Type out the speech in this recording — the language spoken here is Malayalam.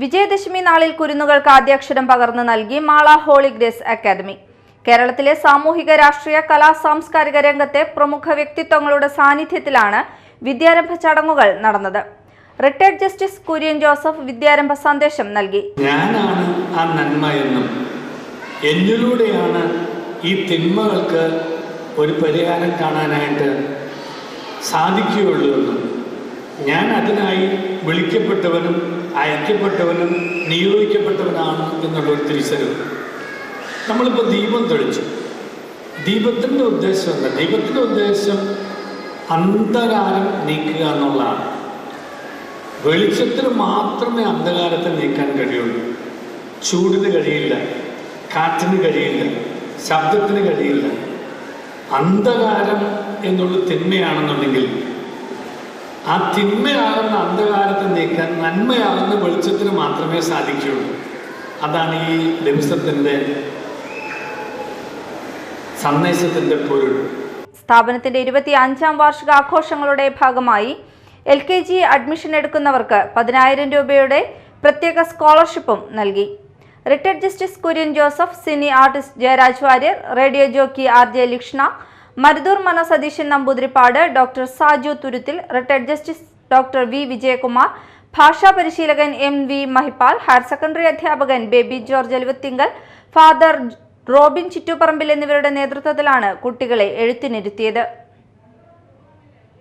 വിജയദശമി നാളിൽ കുരുന്നുകൾക്ക് ആദ്യാക്ഷരം പകർന്നു നൽകി മാള ഹോളി ഗ്രേസ് അക്കാദമി. കേരളത്തിലെ സാമൂഹിക രാഷ്ട്രീയ കലാ സാംസ്കാരിക രംഗത്തെ പ്രമുഖ വ്യക്തിത്വങ്ങളുടെ സാന്നിധ്യത്തിലാണ് വിദ്യാരംഭ ചടങ്ങുകൾ നടന്നത്. റിട്ടയർഡ് ജസ്റ്റിസ് കുര്യൻ ജോസഫ് വിദ്യാരംഭ സന്ദേശം നൽകി. ഞാനാണ് ആ നന്മ എന്നും എന്നിലൂടെയാണ് ഈ തിന്മകൾക്ക് ഒരു പരിഹാരം കാണാനായിട്ട് സാധിക്കുകയുള്ളൂ ഞാൻ അതിനായി വിളിക്കപ്പെട്ടവനും അയക്കപ്പെട്ടവനും നിയോഗിക്കപ്പെട്ടവനാണ് എന്നുള്ള ഒരു തിരിച്ചറിവ്. നമ്മളിപ്പോൾ ദീപം തെളിച്ചു. ദീപത്തിന്റെ ഉദ്ദേശം എന്താ? ദീപത്തിന്റെ ഉദ്ദേശം അന്ധകാരം നീക്കുക എന്നുള്ളതാണ്. വെളിച്ചത്തിന് മാത്രമേ അന്ധകാരത്തെ നീക്കാൻ കഴിയുള്ളൂ. ചൂടിന് കഴിയില്ല കാറ്റിന് കഴിയില്ല ശബ്ദത്തിന് കഴിയില്ല. അന്ധകാരം എന്നുള്ള തിന്മയാണെന്നുണ്ടെങ്കിൽ ആ തിന്മയാകുന്ന അന്ധകാരത്തെ നീക്കാൻ നന്മയാകുന്ന വെളിച്ചത്തിന് മാത്രമേ സാധിക്കുകയുള്ളൂ. അതാണ് ഈ ദിവസത്തിന്റെ സന്ദേശത്തിന്റെ പൊരുൾ. സ്ഥാപനത്തിന്റെ ഇരുപത്തി അഞ്ചാം വാർഷിക ആഘോഷങ്ങളുടെ ഭാഗമായി എൽ കെ ജി അഡ്മിഷൻ എടുക്കുന്നവർക്ക് പതിനായിരം രൂപയുടെ പ്രത്യേക സ്കോളർഷിപ്പും നൽകി. Retired justice Kurian Joseph cine artist Jayaraj Warrier radio jockey R J Lakshna Maruthur Mana Satheesan Namboothiripad doctor Saju Thuruthil retired justice doctor V Vijayakumar ഭാഷാ പരിശീലകൻ M V Mahipal higher secondary അധ്യാപകൻ Baby George Eluvathingal father Robin Chittuparambil എന്നിവരുടെ നേതൃത്വത്തിലാണ് കുട്ടികളെ എഴുത്തിനിരുത്തിയത്.